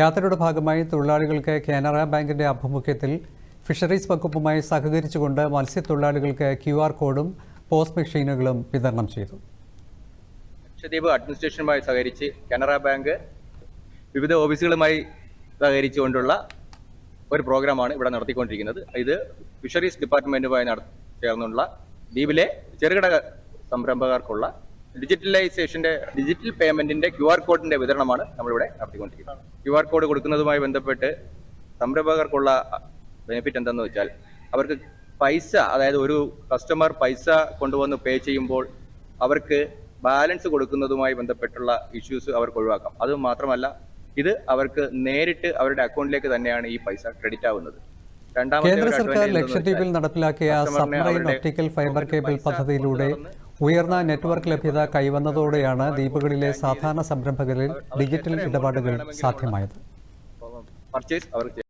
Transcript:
യാത്രയുടെ ഭാഗമായി തൊഴിലാളികൾക്ക് കാനറ ബാങ്കിന്റെ ആഭിമുഖ്യത്തിൽ ഫിഷറീസ് വകുപ്പുമായി സഹകരിച്ചുകൊണ്ട് മത്സ്യത്തൊഴിലാളികൾക്ക് ക്യു ആർ കോഡും പോസ്റ്റ് മെഷീനുകളും വിതരണം ചെയ്തു. ലക്ഷദ്വീപ് അഡ്മിനിസ്ട്രേഷനുമായി സഹകരിച്ച് കാനറ ബാങ്ക് വിവിധ ഓഫീസുകളുമായി സഹകരിച്ചുകൊണ്ടുള്ള ഒരു പ്രോഗ്രാമാണ് ഇവിടെ നടത്തിക്കൊണ്ടിരിക്കുന്നത്. ഇത് ഫിഷറീസ് ഡിപ്പാർട്ട്മെന്റുമായി നട ചേർന്നുള്ള ദ്വീപിലെ ചെറുകിട സംരംഭകർക്കുള്ള ഡിജിറ്റലൈസേഷന്റെ ഡിജിറ്റൽ പേയ്മെന്റിന്റെ ക്യു ആർ കോഡിന്റെ വിതരണമാണ് നമ്മളിവിടെ നടത്തിക്കൊണ്ടിരിക്കുന്നത്. ക്യു ആർ കോഡ് കൊടുക്കുന്നതുമായി ബന്ധപ്പെട്ട് സംരംഭകർക്കുള്ള ബെനിഫിറ്റ് എന്തെന്ന് വെച്ചാൽ അവർക്ക് പൈസ അതായത് ഒരു കസ്റ്റമർ പൈസ കൊണ്ടുവന്ന് പേ ചെയ്യുമ്പോൾ അവർക്ക് ബാലൻസ് കൊടുക്കുന്നതുമായി ബന്ധപ്പെട്ടുള്ള ഇഷ്യൂസ് അവർക്ക് ഒഴിവാക്കാം. അത് മാത്രമല്ല ഇത് അവർക്ക് നേരിട്ട് അവരുടെ അക്കൗണ്ടിലേക്ക് തന്നെയാണ് ഈ പൈസ ക്രെഡിറ്റ് ആവുന്നത്. രണ്ടാമത്തെ കേന്ദ്ര സർക്കാർ ലക്ഷദ്വീപിൽ നടപ്പിലാക്കിയ സബ്മറൈൻ ഒപ്റ്റിക്കൽ ഫൈബർ കേബിൾ പദ്ധതിയിലൂടെ ഉയർന്ന നെറ്റ്വർക്ക് ലഭ്യത കൈവന്നതോടെയാണ് ദ്വീപുകളിലെ സാധാരണ സംരംഭകരിൽ ഡിജിറ്റൽ ഇടപാടുകൾ സാധ്യമായത്.